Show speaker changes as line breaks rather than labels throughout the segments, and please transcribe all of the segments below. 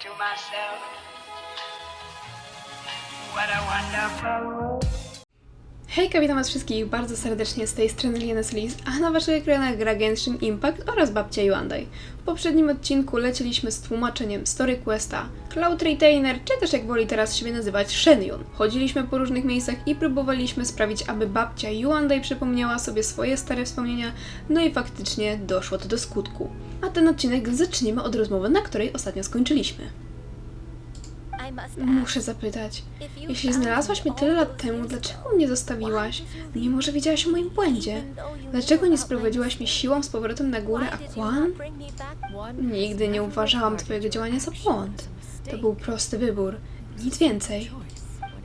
to myself, what a wonderful world.
Hejka, witam was wszystkich bardzo serdecznie z tej strony Lianes Liz, a na waszych ekranach gra Genshin Impact oraz babcia Yuandai. W poprzednim odcinku lecieliśmy z tłumaczeniem Story Questa, Cloud Retainer, czy też jak woli teraz siebie nazywać Shenyun. Chodziliśmy po różnych miejscach i próbowaliśmy sprawić, aby babcia Yuandai przypomniała sobie swoje stare wspomnienia, no i faktycznie doszło to do skutku. A ten odcinek zaczniemy od rozmowy, na której ostatnio skończyliśmy. Muszę zapytać, jeśli znalazłaś mnie tyle lat temu, dlaczego mnie zostawiłaś, mimo że wiedziałaś o moim błędzie? Dlaczego nie sprowadziłaś mnie siłą z powrotem na górę Aquan? Nigdy nie uważałam twojego działania za błąd. To był prosty wybór, nic więcej.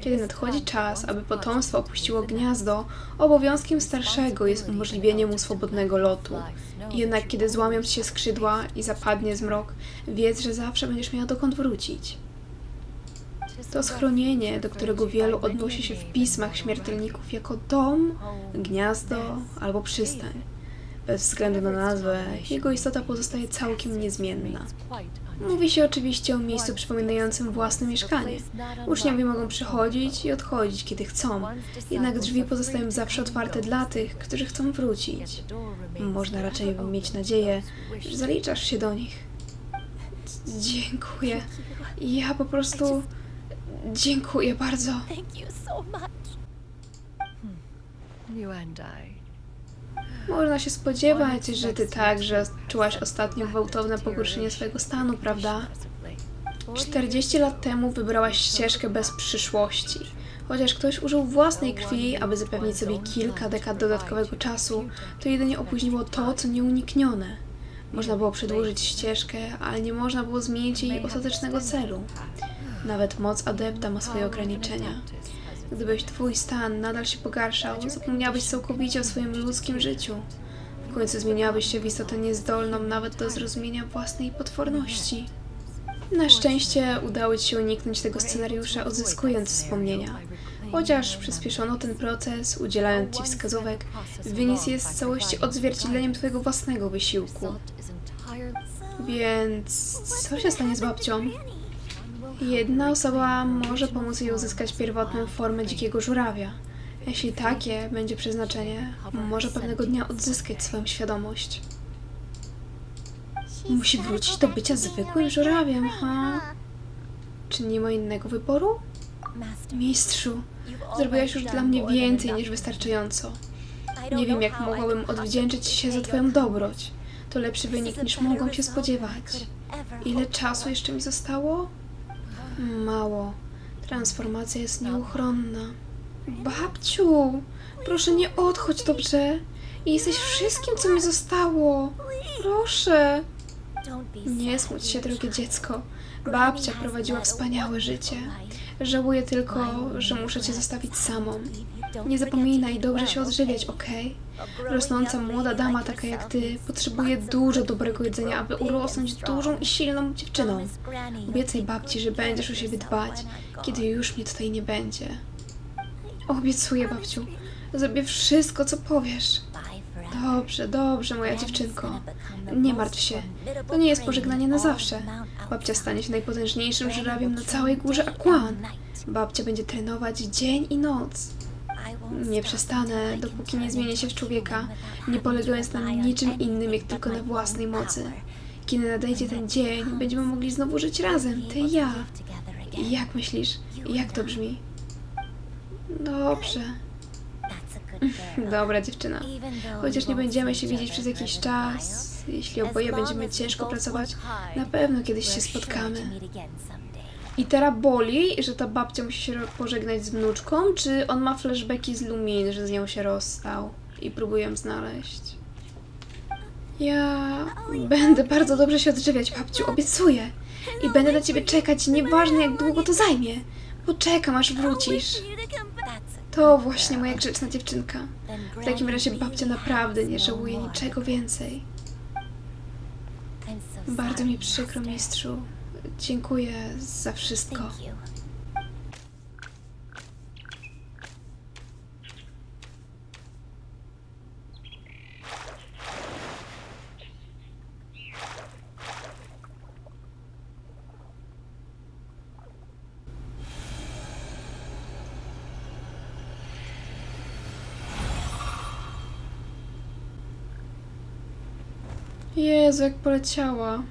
Kiedy nadchodzi czas, aby potomstwo opuściło gniazdo, obowiązkiem starszego jest umożliwienie mu swobodnego lotu. Jednak kiedy złamią ci się skrzydła i zapadnie zmrok, wiedz, że zawsze będziesz miała dokąd wrócić. To schronienie, do którego wielu odnosi się w pismach śmiertelników jako dom, gniazdo albo przystań. Bez względu na nazwę, jego istota pozostaje całkiem niezmienna. Mówi się oczywiście o miejscu przypominającym własne mieszkanie. Uczniowie mogą przychodzić i odchodzić, kiedy chcą, jednak drzwi pozostają zawsze otwarte dla tych, którzy chcą wrócić. Można raczej mieć nadzieję, że zaliczasz się do nich. Dziękuję. Ja po prostu. Dziękuję bardzo.
Thank you so much.
You and I.
Można się spodziewać, że ty także czułaś ostatnio gwałtowne pogorszenie swojego stanu, prawda? 40 lat temu wybrałaś ścieżkę bez przyszłości. Chociaż ktoś użył własnej krwi, aby zapewnić sobie kilka dekad dodatkowego czasu, to jedynie opóźniło to, co nieuniknione. Można było przedłużyć ścieżkę, ale nie można było zmienić jej ostatecznego celu. Nawet moc adepta ma swoje ograniczenia. Gdybyś twój stan nadal się pogarszał, zapomniałabyś całkowicie o swoim ludzkim życiu. W końcu zmieniałabyś się w istotę niezdolną nawet do zrozumienia własnej potworności. Na szczęście udało ci się uniknąć tego scenariusza, odzyskując wspomnienia. Chociaż przyspieszono ten proces, udzielając ci wskazówek, wynik jest w całości odzwierciedleniem twojego własnego wysiłku. Więc co się stanie z babcią? Jedna osoba może pomóc jej uzyskać pierwotną formę dzikiego żurawia. Jeśli takie będzie przeznaczenie, może pewnego dnia odzyskać swoją świadomość. Musi wrócić do bycia zwykłym żurawiem, ha? Czy nie ma innego wyboru? Mistrzu, zrobiłaś już dla mnie więcej niż wystarczająco. Nie wiem, jak mogłabym odwdzięczyć się za Twoją dobroć. To lepszy wynik niż mogłam się spodziewać. Ile czasu jeszcze mi zostało? Mało. Transformacja jest nieuchronna. Babciu, proszę nie odchodź, dobrze? Jesteś wszystkim, co mi zostało. Proszę. Nie smuć się, drogie dziecko. Babcia prowadziła wspaniałe życie. Żałuję tylko, że muszę cię zostawić samą. Nie zapominaj dobrze się odżywiać, okej? Rosnąca młoda dama taka jak ty potrzebuje dużo dobrego jedzenia, aby urosnąć dużą i silną dziewczyną. Obiecaj babci, że będziesz o siebie dbać, kiedy już mnie tutaj nie będzie. Obiecuję, babciu. Zrobię wszystko, co powiesz. Dobrze, dobrze, moja dziewczynko. Nie martw się. To nie jest pożegnanie na zawsze. Babcia stanie się najpotężniejszym żurawiem na całej górze Aquan. Babcia będzie trenować dzień i noc. Nie przestanę, dopóki nie zmienię się w człowieka, nie polegając na niczym innym, jak tylko na własnej mocy. Kiedy nadejdzie ten dzień, będziemy mogli znowu żyć razem, ty i ja. Jak myślisz, jak to brzmi? Dobrze. Dobra dziewczyna. Chociaż nie będziemy się widzieć przez jakiś czas, jeśli oboje będziemy ciężko pracować, na pewno kiedyś się spotkamy. I teraz boli, że ta babcia musi się pożegnać z wnuczką, czy on ma flashbacki z Lumin, że z nią się rozstał i próbuje ją znaleźć? Ja będę bardzo dobrze się odżywiać, babciu, obiecuję. I będę na ciebie czekać, nieważne jak długo to zajmie. Poczekam, aż wrócisz. To właśnie moja grzeczna dziewczynka. W takim razie babcia naprawdę nie żałuje niczego więcej. Bardzo mi przykro, mistrzu. Dziękuję za wszystko.
Thank you.
Jezu, jak poleciała.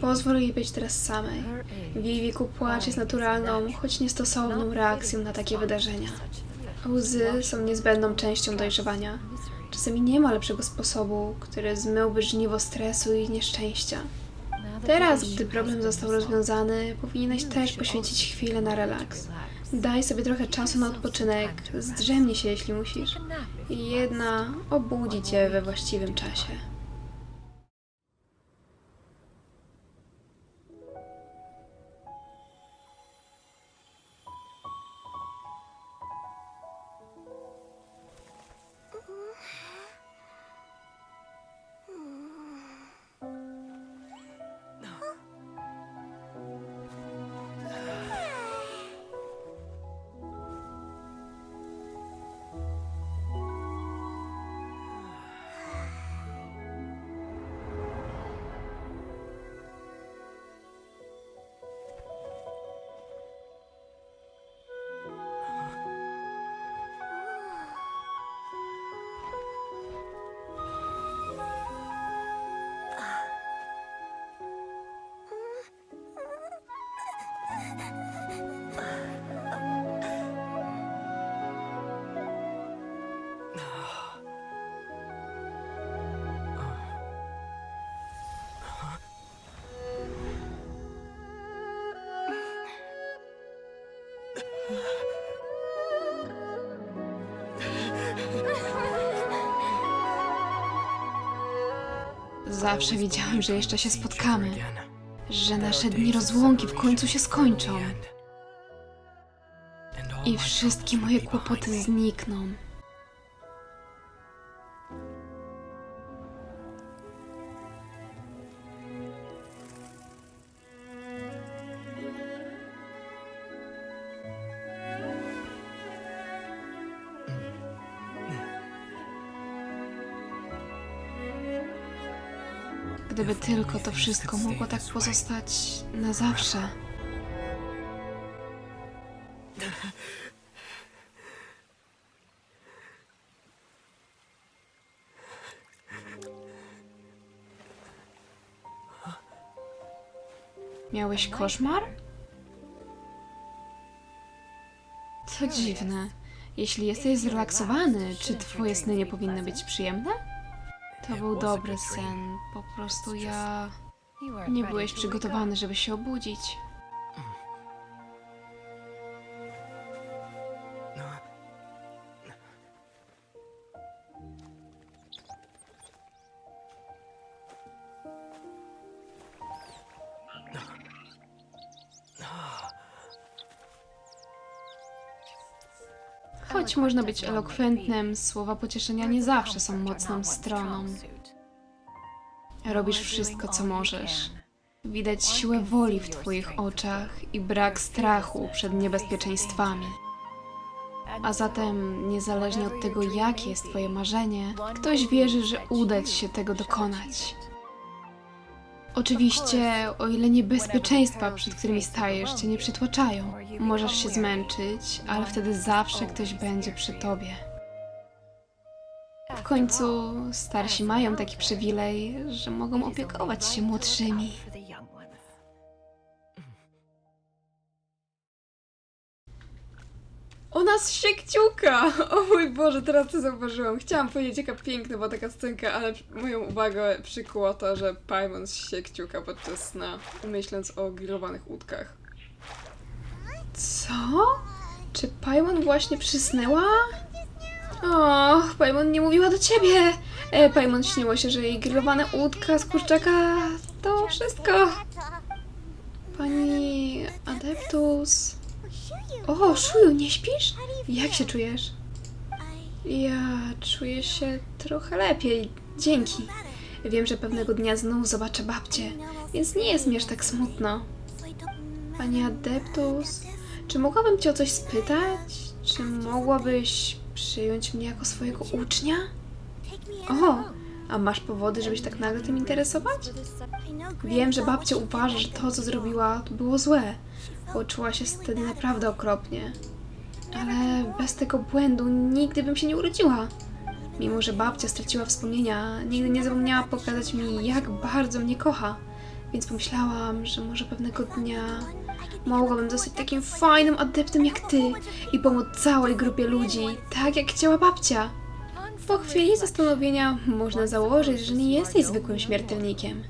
Pozwól jej być teraz samej. W jej wieku płacz jest naturalną, choć niestosowną reakcją na takie wydarzenia. Łzy są niezbędną częścią dojrzewania. Czasami nie ma lepszego sposobu, który zmyłby żniwo stresu i nieszczęścia. Teraz, gdy problem został rozwiązany, powinieneś też poświęcić chwilę na relaks. Daj sobie trochę czasu na odpoczynek, zdrzemnij się jeśli musisz. I jedna obudzi cię we właściwym czasie. Zawsze wiedziałem, że jeszcze się spotkamy, że nasze dni rozłąki w końcu się skończą. i wszystkie moje kłopoty znikną. Tylko to wszystko mogło tak pozostać na zawsze. Miałeś koszmar? To dziwne. Jeśli jesteś zrelaksowany, czy twoje sny nie powinny być przyjemne? To był dobry sen. Po prostu ja. Nie byłeś
to
przygotowany, żeby się obudzić. Choć można być elokwentnym, słowa pocieszenia nie zawsze są mocną stroną. Robisz wszystko, co możesz. Widać siłę woli w Twoich oczach i brak strachu przed niebezpieczeństwami. A zatem, niezależnie od tego, jakie jest Twoje marzenie, ktoś wierzy, że uda Ci się tego dokonać. Oczywiście, o ile niebezpieczeństwa, przed którymi stajesz, Cię nie przytłaczają, możesz się zmęczyć, ale wtedy zawsze ktoś będzie przy Tobie. W końcu starsi mają taki przywilej, że mogą opiekować się młodszymi. Ona z siekciuka! O mój Boże, teraz to zauważyłam. Chciałam powiedzieć, jaka piękna była taka scenka, ale moją uwagę przykuło to, że Paimon z siekciuka podczas sna, myśląc o grillowanych łódkach. Co? Czy Paimon właśnie przysnęła? O, Paimon nie mówiła do ciebie! E, Paimon śniło się, że jej grillowane łódka z kurczaka to wszystko. Pani Adeptus... O, Szuju, nie śpisz? Jak się czujesz? Ja czuję się trochę lepiej, dzięki. Wiem, że pewnego dnia znów zobaczę babcię, więc nie jest mi aż tak smutno. Pani Adeptus, czy mogłabym cię o coś spytać? Czy mogłabyś przyjąć mnie jako swojego ucznia? O, A masz powody, żeby się tak nagle tym interesować? Wiem, że babcia uważa, że to, co zrobiła, było złe. Poczuła się wtedy naprawdę okropnie. Ale bez tego błędu nigdy bym się nie urodziła. Mimo, że babcia straciła wspomnienia, nigdy nie zapomniała pokazać mi, jak bardzo mnie kocha. Więc pomyślałam, że może pewnego dnia mogłabym zostać takim fajnym adeptem jak ty i pomóc całej grupie ludzi, tak jak chciała babcia. Po chwili zastanowienia można założyć, że nie jesteś zwykłym śmiertelnikiem.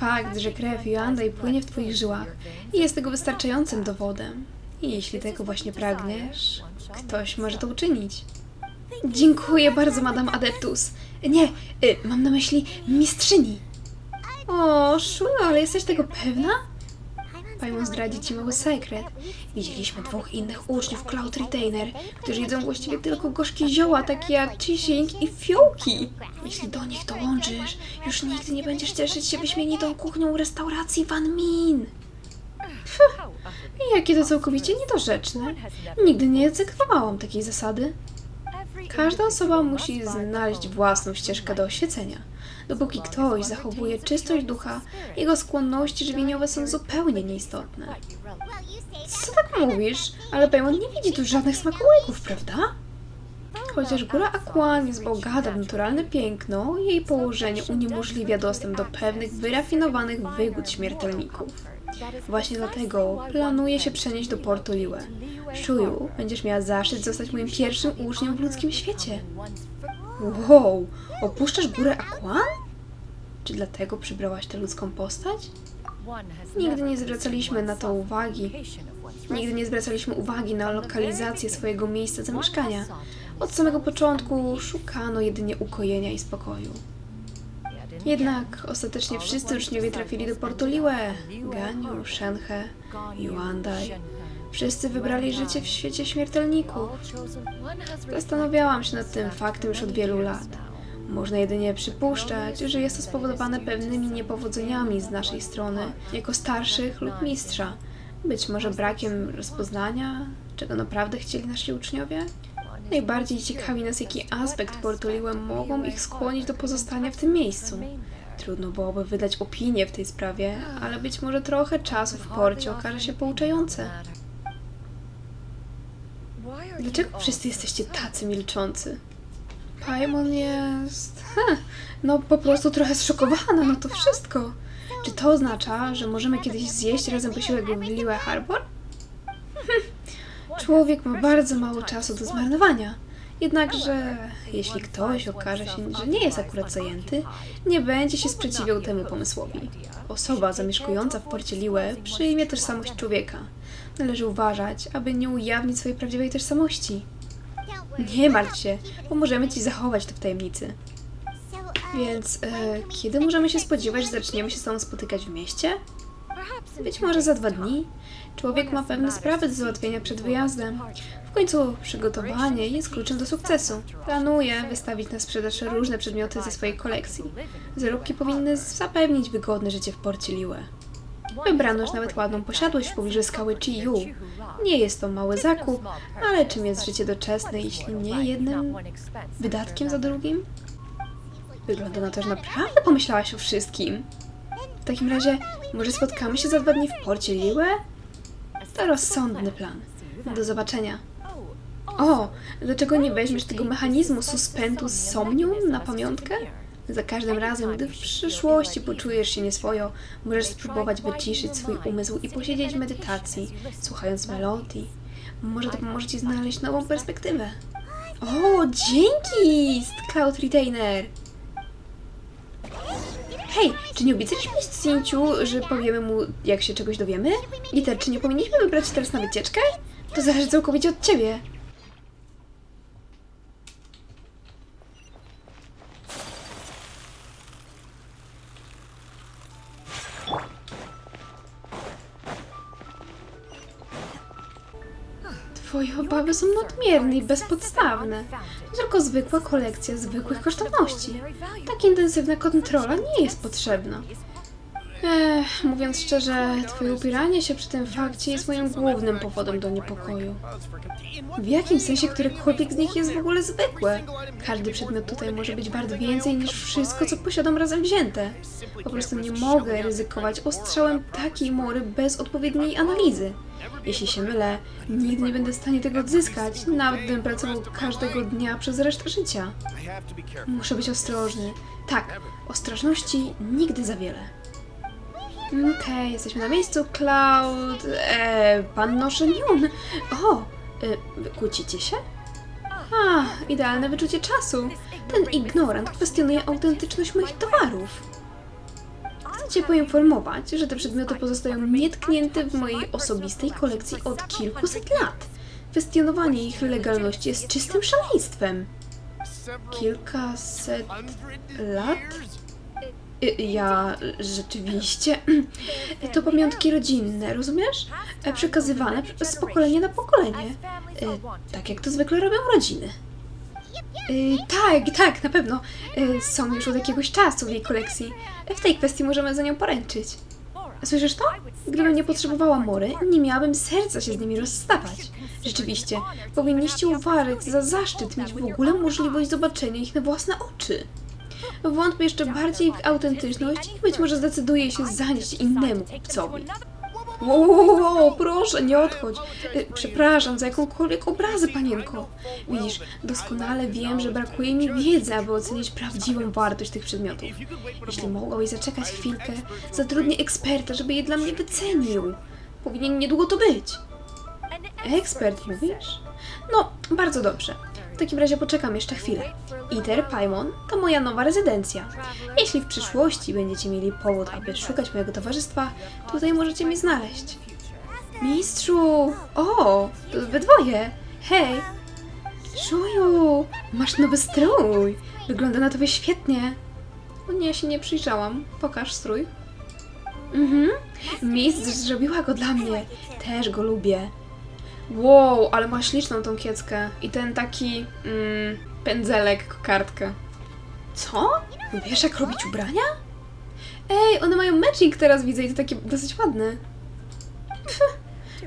Fakt, że krew Joandaj płynie w twoich żyłach jest tego wystarczającym dowodem. I jeśli tego właśnie pragniesz, ktoś może to uczynić. Dziękuję bardzo, Madame Adeptus. Nie, y, mam na myśli mistrzyni. O, Szu, ale jesteś tego pewna? Paimon zdradzi ci mały sekret. Widzieliśmy dwóch innych uczniów Cloud Retainer, którzy jedzą właściwie tylko gorzkie zioła, takie jak Chising i fiołki. Jeśli do nich dołączysz, już nigdy nie będziesz cieszyć się wyśmienitą kuchnią restauracji Van Min. Jakie to całkowicie niedorzeczne. Nigdy nie egzekwowałam takiej zasady. Każda osoba musi znaleźć własną ścieżkę do oświecenia. Dopóki ktoś zachowuje czystość ducha, jego skłonności żywieniowe są zupełnie nieistotne. Co tak mówisz? Ale Paimon nie widzi tu żadnych smakołyków, prawda? Chociaż góra Aquan jest bogata w naturalne piękno, jej położenie uniemożliwia dostęp do pewnych wyrafinowanych wygód śmiertelników. Właśnie dlatego planuję się przenieść do Portu Liwe. Shuju, będziesz miała zaszczyt zostać moim pierwszym uczniem w ludzkim świecie. Wow, opuszczasz górę Aquan? Czy dlatego przybrałaś tę ludzką postać? Nigdy nie zwracaliśmy na to uwagi. Nigdy nie zwracaliśmy uwagi na lokalizację swojego miejsca zamieszkania. Od samego początku szukano jedynie ukojenia i spokoju. Jednak ostatecznie wszyscy uczniowie trafili do Portu Liwe. Ganyu, Shenhe, Yuandai. Wszyscy wybrali życie w świecie śmiertelników. Zastanawiałam się nad tym faktem już od wielu lat. Można jedynie przypuszczać, że jest to spowodowane pewnymi niepowodzeniami z naszej strony, jako starszych lub mistrza. Być może brakiem rozpoznania, czego naprawdę chcieli nasi uczniowie? Najbardziej ciekawi nas, jaki aspekt Portoliłe mogą ich skłonić do pozostania w tym miejscu. Trudno byłoby wydać opinię w tej sprawie, ale być może trochę czasu w porcie okaże się pouczające. Dlaczego wszyscy jesteście tacy milczący? Paimon jest... Heh, no po prostu trochę zszokowana, no to wszystko. Czy to oznacza, że możemy kiedyś zjeść razem posiłek w Lille Harbor? Hm, Człowiek ma bardzo mało czasu do zmarnowania. Jednakże, jeśli ktoś okaże się, że nie jest akurat zajęty, nie będzie się sprzeciwiał temu pomysłowi. Osoba zamieszkująca w porcie Liłe przyjmie tożsamość człowieka. Należy uważać, aby nie ujawnić swojej prawdziwej tożsamości. Nie martw się, pomożemy Ci zachować to w tajemnicy. Więc e, kiedy możemy się spodziewać, że zaczniemy się z Tobą spotykać w mieście? Być może za dwa dni. Człowiek ma pewne sprawy do załatwienia przed wyjazdem. Końcu przygotowanie jest kluczem do sukcesu. Planuję wystawić na sprzedaż różne przedmioty ze swojej kolekcji. Zarobki powinny zapewnić wygodne życie w porcie Liłe. Wybrano już nawet ładną posiadłość w pobliżu skały Chiyu. Nie jest to mały zakup, ale czym jest życie doczesne, jeśli nie jednym wydatkiem za drugim? Wygląda na to, że naprawdę pomyślałaś o wszystkim. W takim razie, może spotkamy się za dwa dni w porcie Liłe? To rozsądny plan. Do zobaczenia. O, dlaczego nie weźmiesz tego mechanizmu suspentu z somnium na pamiątkę? Za każdym razem, gdy w przyszłości poczujesz się nieswojo, możesz spróbować wyciszyć swój umysł i posiedzieć w medytacji, słuchając melodii. Może to pomoże Ci znaleźć nową perspektywę. O, dzięki, Cloud Retainer! Hej, czy nie obiecaliśmy Cinciu, że powiemy mu, jak się czegoś dowiemy? Te, czy nie powinniśmy wybrać się teraz na wycieczkę? To zależy całkowicie od Ciebie. Twoje obawy są nadmierne i bezpodstawne. Tylko zwykła kolekcja zwykłych kosztowności. Tak intensywna kontrola nie jest potrzebna. Ech, mówiąc szczerze, twoje upieranie się przy tym fakcie jest moim głównym powodem do niepokoju. W jakim sensie którekolwiek z nich jest w ogóle zwykłe? Każdy przedmiot tutaj może być wart więcej niż wszystko, co posiadam razem wzięte. Po prostu nie mogę ryzykować ostrzałem takiej mory bez odpowiedniej analizy. Jeśli się mylę, nigdy nie będę w stanie tego odzyskać, nawet gdybym pracował każdego dnia przez resztę życia. Muszę być ostrożny. Tak, ostrożności nigdy za wiele. Okej, jesteśmy na miejscu. Cloud, e, panno Sheniun. O, e, się? A, idealne wyczucie czasu. Ten ignorant kwestionuje autentyczność moich towarów. Cię poinformować, że te przedmioty pozostają nietknięte w mojej osobistej kolekcji od kilkuset lat. Kwestionowanie ich legalności jest czystym szaleństwem. Kilkaset lat? Y, Ja rzeczywiście. To pamiątki rodzinne, rozumiesz? E, Przekazywane z pokolenia na pokolenie. E, Tak jak to zwykle robią rodziny. Y, tak, tak, na pewno. Y, są już od jakiegoś czasu w jej kolekcji. W tej kwestii możemy za nią poręczyć. Słyszysz to? Gdybym nie potrzebowała Mory, nie miałabym serca się z nimi rozstawać. Rzeczywiście, powinniście uważać za zaszczyt mieć w ogóle możliwość zobaczenia ich na własne oczy. Wątpię jeszcze bardziej w autentyczność i być może zdecyduje się zanieść innemu kupcowi. Wow, proszę, nie odchodź. Y, Przepraszam za jakąkolwiek obrazę, panienko. Widzisz, doskonale wiem, że brakuje mi wiedzy, aby ocenić prawdziwą wartość tych przedmiotów. Jeśli mogłabyś zaczekać chwilkę, zatrudnię eksperta, żeby je dla mnie wycenił. Powinien niedługo to być. Ekspert, mówisz? No, bardzo dobrze. W takim razie poczekam jeszcze chwilę. Iter Paimon to moja nowa rezydencja. Jeśli w przyszłości będziecie mieli powód, aby szukać mojego towarzystwa, tutaj możecie mnie znaleźć. Mistrzu! O, to wy dwoje! Hej! Szuju! Masz nowy strój! Wygląda na tobie świetnie! O nie, ja się nie przyjrzałam. Pokaż strój. Mhm. Mistrz zrobiła go dla mnie. Też go lubię. Wow, ale ma śliczną tą kieckę. I ten taki mm, pędzelek, kokardkę. Co? Wiesz jak robić ubrania? Ej, one mają matching teraz widzę i to takie dosyć ładne. Pff,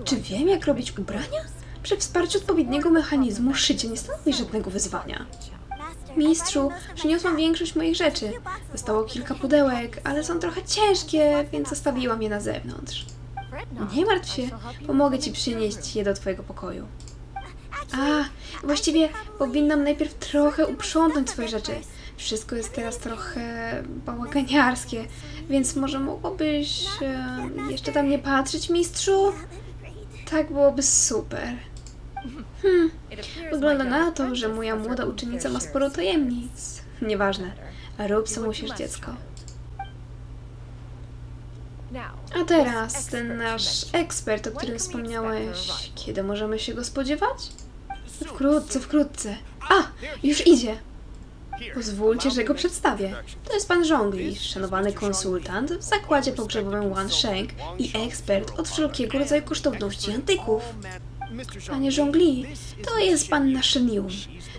czy wiem jak robić ubrania? Przy wsparciu odpowiedniego mechanizmu szycie nie stanowi żadnego wyzwania. Mistrzu, przyniosłam większość moich rzeczy. Zostało kilka pudełek, ale są trochę ciężkie, więc zostawiłam je na zewnątrz. Nie martw się, pomogę ci przynieść je do twojego pokoju. A, właściwie powinnam najpierw trochę uprzątnąć swoje rzeczy. Wszystko jest teraz trochę bałaganiarskie, więc może mogłabyś e, jeszcze tam nie patrzeć, mistrzu? Tak byłoby super. Hmm, wygląda na to, że moja młoda uczennica ma sporo tajemnic. Nieważne, rób co musisz, dziecko. A teraz ten nasz ekspert, o którym wspomniałeś, kiedy możemy się go spodziewać? Wkrótce, wkrótce. A, już idzie. Pozwólcie, że go przedstawię. To jest pan Żongli, szanowany konsultant w zakładzie pogrzebowym One Shank i ekspert od wszelkiego rodzaju kosztowności antyków. Panie Żongli, to jest panna Sheniun.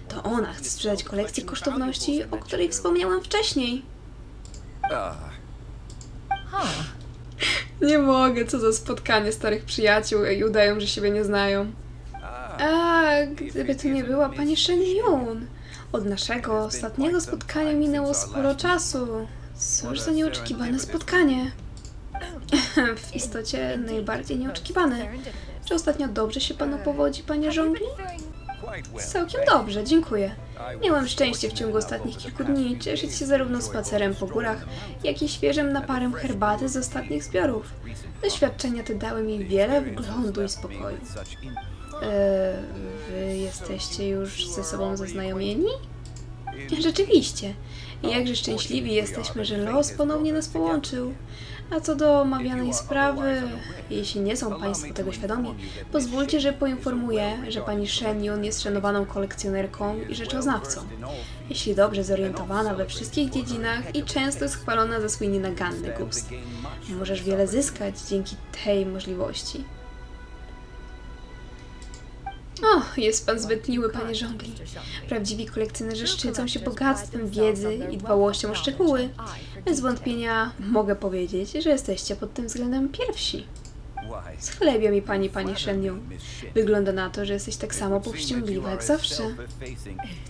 To ona chce sprzedać kolekcję kosztowności, o której wspomniałam wcześniej. Nie mogę, co za spotkanie starych przyjaciół i udają, że siebie nie znają. A, gdyby to nie była pani Shen Yun. Od naszego ostatniego spotkania minęło sporo czasu. Cóż za nieoczekiwane spotkanie. w istocie najbardziej nieoczekiwane. Czy ostatnio dobrze się panu powodzi, panie żongli? Całkiem dobrze, dziękuję. Miałem szczęście w ciągu ostatnich kilku dni cieszyć się zarówno spacerem po górach, jak i świeżym naparem herbaty z ostatnich zbiorów. Doświadczenia te dały mi wiele wglądu i spokoju. Eee, wy jesteście już ze sobą zaznajomieni? Rzeczywiście. Jakże szczęśliwi jesteśmy, że los ponownie nas połączył. A co do omawianej sprawy, jeśli nie są Państwo tego świadomi, pozwólcie, że poinformuję, że pani Shen jest szanowaną kolekcjonerką i rzeczoznawcą. Jeśli dobrze zorientowana we wszystkich dziedzinach i często jest chwalona za swój nienaganny gust. Możesz wiele zyskać dzięki tej możliwości. O, jest pan zbyt miły, panie żongli. Prawdziwi kolekcjonerzy szczycą się bogactwem wiedzy i dbałością o szczegóły. Bez wątpienia mogę powiedzieć, że jesteście pod tym względem pierwsi. Schlebia mi pani, panie Shenyu. Wygląda na to, że jesteś tak samo powściągliwa jak zawsze.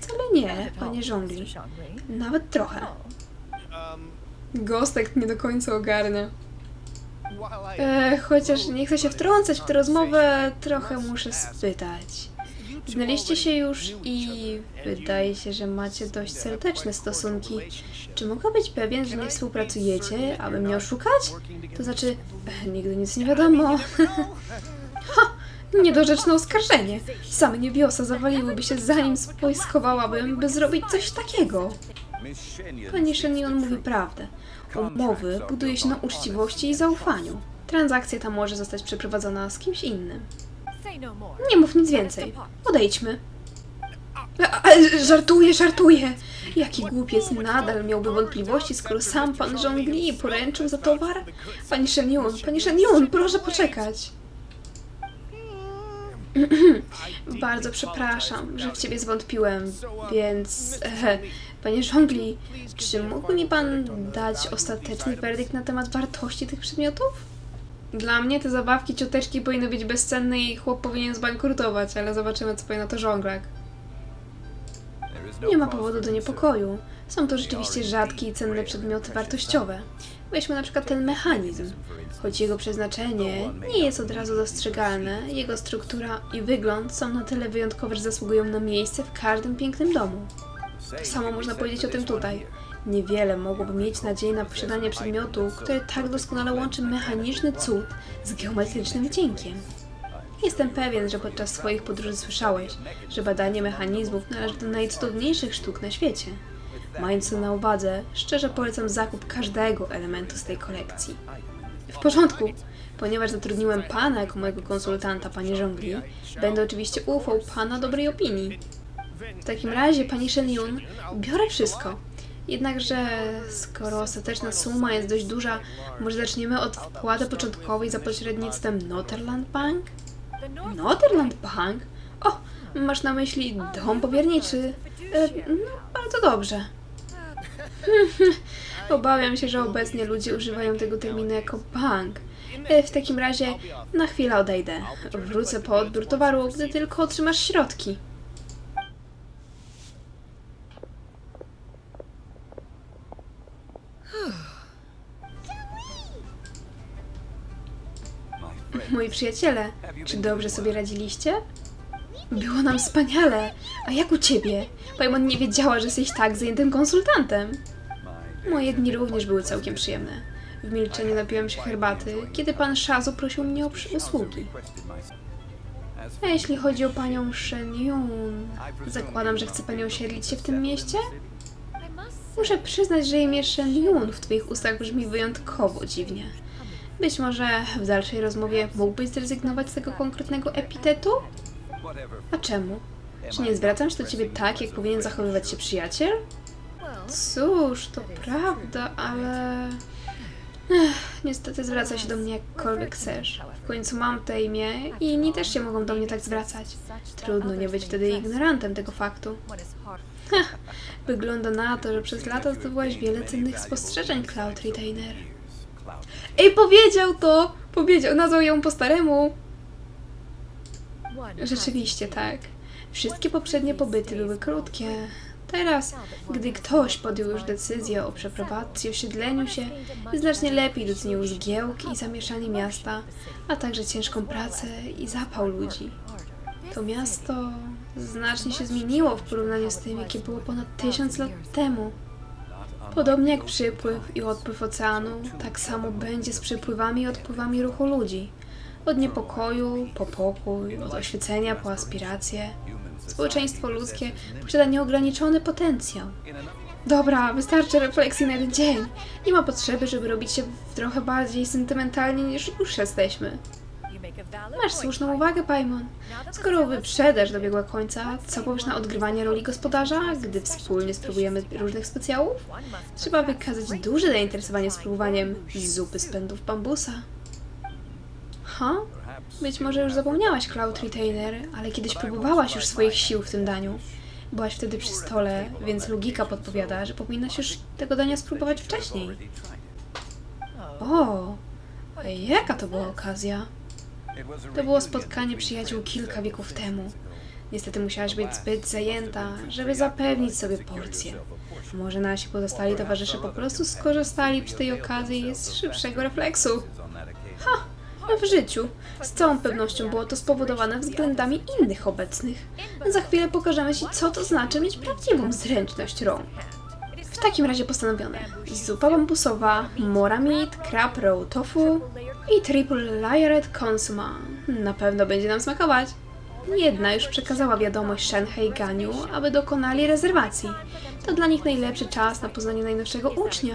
Wcale nie, panie żongli. Nawet trochę. Gostek nie do końca ogarnia. E, chociaż nie chcę się wtrącać w tę rozmowę, trochę muszę spytać. Znaliście się już i wydaje się, że macie dość serdeczne stosunki. Czy mogę być pewien, że nie współpracujecie, aby mnie oszukać? To znaczy, e, nigdy nic nie wiadomo. ha! Niedorzeczne oskarżenie. Same niebiosa zawaliłyby się zanim spojskowałabym, by zrobić coś takiego. Pani Shenion mówi prawdę. Umowy buduje się na uczciwości i zaufaniu. Transakcja ta może zostać przeprowadzona z kimś innym.
No.
Nie mów nic więcej. Odejdźmy. A, a, żartuję, żartuję. Jaki głupiec nadal miałby wątpliwości, skoro sam pan Zhongli poręczył za towar? Pani Shenyun, pani Shenyun, proszę poczekać. Bardzo przepraszam, że w ciebie zwątpiłem, więc... E, panie Zhongli, czy mógłby mi pan dać ostateczny werdykt na temat wartości tych przedmiotów? Dla mnie te zabawki cioteczki powinny być bezcenne i chłop powinien zbankrutować, ale zobaczymy, co powie na to żonglak. Nie ma powodu do niepokoju. Są to rzeczywiście rzadkie i cenne przedmioty wartościowe. Weźmy na przykład ten mechanizm. Choć jego przeznaczenie nie jest od razu dostrzegalne, jego struktura i wygląd są na tyle wyjątkowe, że zasługują na miejsce w każdym pięknym domu. To samo można powiedzieć o tym tutaj. Niewiele mogłoby mieć nadzieję na posiadanie przedmiotu, który tak doskonale łączy mechaniczny cud z geometrycznym wdziękiem. Jestem pewien, że podczas swoich podróży słyszałeś, że badanie mechanizmów należy do najcudowniejszych sztuk na świecie. Mając to na uwadze, szczerze polecam zakup każdego elementu z tej kolekcji. W porządku, ponieważ zatrudniłem pana jako mojego konsultanta, panie Żongli, będę oczywiście ufał pana dobrej opinii. W takim razie, pani Shenyun, biorę wszystko. Jednakże, skoro ostateczna suma jest dość duża, może zaczniemy od wpłaty początkowej za pośrednictwem Northern Bank? Northern Bank? O, masz na myśli dom powierniczy? E, no, bardzo dobrze. Obawiam się, że obecnie ludzie używają tego terminu jako bank. E, w takim razie na chwilę odejdę. Wrócę po odbiór towaru, gdy tylko otrzymasz środki. Moi przyjaciele, czy dobrze sobie radziliście? Było nam wspaniale. A jak u ciebie? Paimon nie wiedziała, że jesteś tak zajętym konsultantem. Moje dni również były całkiem przyjemne. W milczeniu napiłem się herbaty, kiedy pan Shazu prosił mnie o usługi. A jeśli chodzi o panią Shen Yun, zakładam, że chce pani osiedlić się w tym mieście? Muszę przyznać, że imię Shen Yun w twoich ustach brzmi wyjątkowo dziwnie. Być może w dalszej rozmowie mógłbyś zrezygnować z tego konkretnego epitetu? A czemu? Czy nie zwracam się do ciebie tak, jak powinien zachowywać się przyjaciel? Cóż, to prawda, ale... Ech, niestety zwraca się do mnie jakkolwiek chcesz. W końcu mam te imię i inni też się mogą do mnie tak zwracać. Trudno nie być wtedy ignorantem tego faktu.
hard.
Wygląda na to, że przez lata zdobyłaś wiele cennych spostrzeżeń, Cloud Retainer. Ej, powiedział to! Powiedział, nazwał ją po staremu. Rzeczywiście tak. Wszystkie poprzednie pobyty były krótkie. Teraz, gdy ktoś podjął już decyzję o przeprowadzce i osiedleniu się, znacznie lepiej docenił zgiełk i zamieszanie miasta, a także ciężką pracę i zapał ludzi. To miasto znacznie się zmieniło w porównaniu z tym, jakie było ponad tysiąc lat temu. Podobnie jak przypływ i odpływ oceanu, tak samo będzie z przypływami i odpływami ruchu ludzi. Od niepokoju po pokój, od oświecenia po aspiracje. Społeczeństwo ludzkie posiada nieograniczony potencjał. Dobra, wystarczy refleksji na jeden dzień. Nie ma potrzeby, żeby robić się trochę bardziej sentymentalnie niż już jesteśmy. Masz słuszną uwagę, Paimon. Skoro wyprzedaż dobiegła końca, co powiesz na odgrywanie roli gospodarza, gdy wspólnie spróbujemy różnych specjałów? Trzeba wykazać duże zainteresowanie spróbowaniem zupy z pędów bambusa. Ha? Być może już zapomniałaś, Cloud Retainer, ale kiedyś próbowałaś już swoich sił w tym daniu. Byłaś wtedy przy stole, więc logika podpowiada, że powinnaś już tego dania spróbować wcześniej. O, jaka to była okazja? To było spotkanie przyjaciół kilka wieków temu. Niestety musiałaś być zbyt zajęta, żeby zapewnić sobie porcję. Może nasi pozostali towarzysze po prostu skorzystali przy tej okazji z szybszego refleksu. Ha! W życiu. Z całą pewnością było to spowodowane względami innych obecnych. Za chwilę pokażemy Ci, co to znaczy mieć prawdziwą zręczność rąk. W takim razie postanowione. Zupa bambusowa, mora meat, crab roll tofu i triple layered consuma. Na pewno będzie nam smakować. Jedna już przekazała wiadomość Shanghai Ganiu, aby dokonali rezerwacji. To dla nich najlepszy czas na poznanie najnowszego ucznia.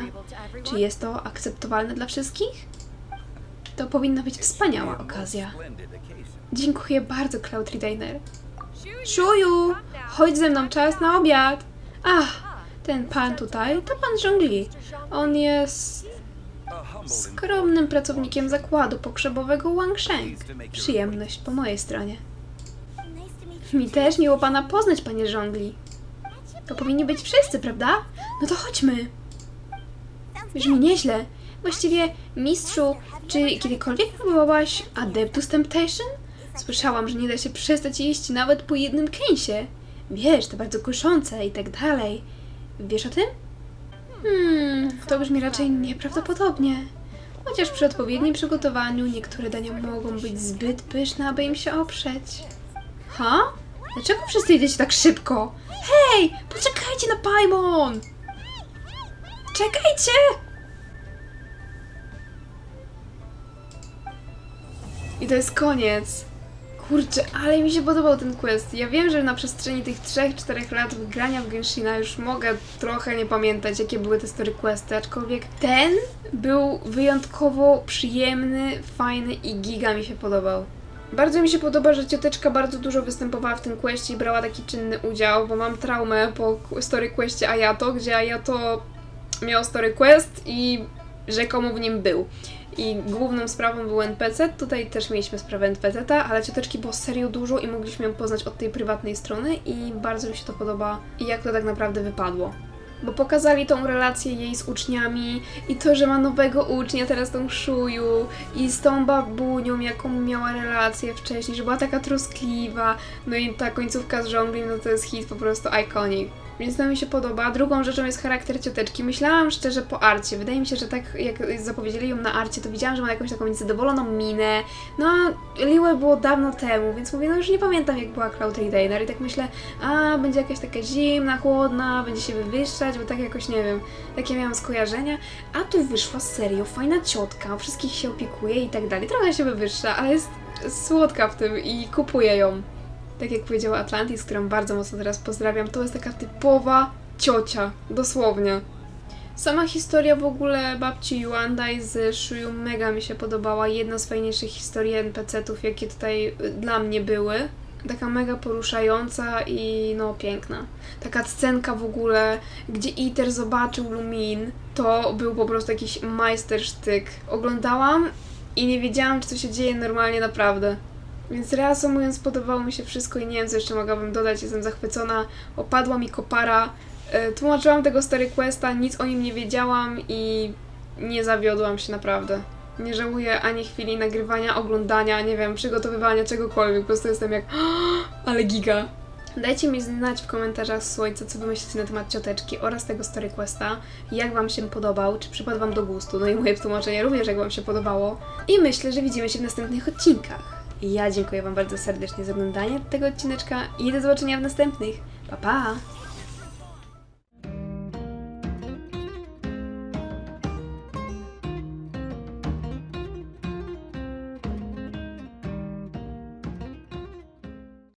Czy jest to akceptowalne dla wszystkich? To powinna być wspaniała okazja. Dziękuję bardzo, Cloud Retainer. Szuju, chodź ze mną, czas na obiad. Ach, ten pan tutaj to pan Zhongli. On jest skromnym pracownikiem zakładu pogrzebowego Wangsheng. Przyjemność po mojej stronie. Mi też miło pana poznać, panie Żongli. To powinni być wszyscy, prawda? No to chodźmy. Brzmi nieźle. Właściwie, mistrzu, czy kiedykolwiek próbowałaś Adeptus Temptation? Słyszałam, że nie da się przestać jeść nawet po jednym kęsie. Wiesz, to bardzo kuszące i tak dalej. Wiesz o tym? Hmm, to brzmi raczej nieprawdopodobnie. Chociaż przy odpowiednim przygotowaniu niektóre dania mogą być zbyt pyszne, aby im się oprzeć. Ha? Dlaczego wszyscy idziecie tak szybko? Hej! Poczekajcie na Paimon! Czekajcie! I to jest koniec. Kurczę, ale mi się podobał ten quest. Ja wiem, że na przestrzeni tych 3-4 lat grania w Genshina już mogę trochę nie pamiętać, jakie były te story questy, aczkolwiek ten był wyjątkowo przyjemny, fajny i giga mi się podobał. Bardzo mi się podoba, że cioteczka bardzo dużo występowała w tym questie i brała taki czynny udział, bo mam traumę po story questie Ayato, gdzie Ayato miał story quest i rzekomo w nim był. I główną sprawą był NPC, tutaj też mieliśmy sprawę NPC, ale cioteczki było serio dużo i mogliśmy ją poznać od tej prywatnej strony i bardzo mi się to podoba i jak to tak naprawdę wypadło. Bo pokazali tą relację jej z uczniami i to, że ma nowego ucznia, teraz tą Szuju i z tą babunią, jaką miała relację wcześniej, że była taka troskliwa, no i ta końcówka z żonglem, no to jest hit po prostu iconic. Więc to mi się podoba. Drugą rzeczą jest charakter cioteczki. Myślałam szczerze po arcie. Wydaje mi się, że tak jak zapowiedzieli ją na arcie, to widziałam, że ma jakąś taką niezadowoloną minę. No, Liłę było dawno temu, więc mówię, no już nie pamiętam jak była Cloud Retainer i tak myślę, a będzie jakaś taka zimna, chłodna, będzie się wywyższać, bo tak jakoś nie wiem, takie miałam skojarzenia. A tu wyszła serio, fajna ciotka, wszystkich się opiekuje i tak dalej. Trochę się wywyższa, ale jest słodka w tym i kupuję ją tak jak powiedziała Atlantis, którą bardzo mocno teraz pozdrawiam, to jest taka typowa ciocia, dosłownie. Sama historia w ogóle babci Yuandai z Shuyu mega mi się podobała. Jedna z fajniejszych historii NPC-ów, jakie tutaj y, dla mnie były. Taka mega poruszająca i no piękna. Taka scenka w ogóle, gdzie Iter zobaczył Lumin, to był po prostu jakiś majstersztyk. Oglądałam i nie wiedziałam, czy to się dzieje normalnie naprawdę. Więc reasumując, podobało mi się wszystko i nie wiem, co jeszcze mogłabym dodać. Jestem zachwycona. Opadła mi kopara. E, Tłumaczyłam tego Story Questa, nic o nim nie wiedziałam i nie zawiodłam się naprawdę. Nie żałuję ani chwili nagrywania, oglądania, nie wiem, przygotowywania czegokolwiek. Po prostu jestem jak ale giga. Dajcie mi znać w komentarzach słońca, co wy myślicie na temat cioteczki oraz tego Story Questa, jak wam się podobał, czy przypadł wam do gustu, no i moje tłumaczenie również, jak wam się podobało. I myślę, że widzimy się w następnych odcinkach. Ja dziękuję Wam bardzo serdecznie za oglądanie tego odcineczka i do zobaczenia w następnych. Pa, pa!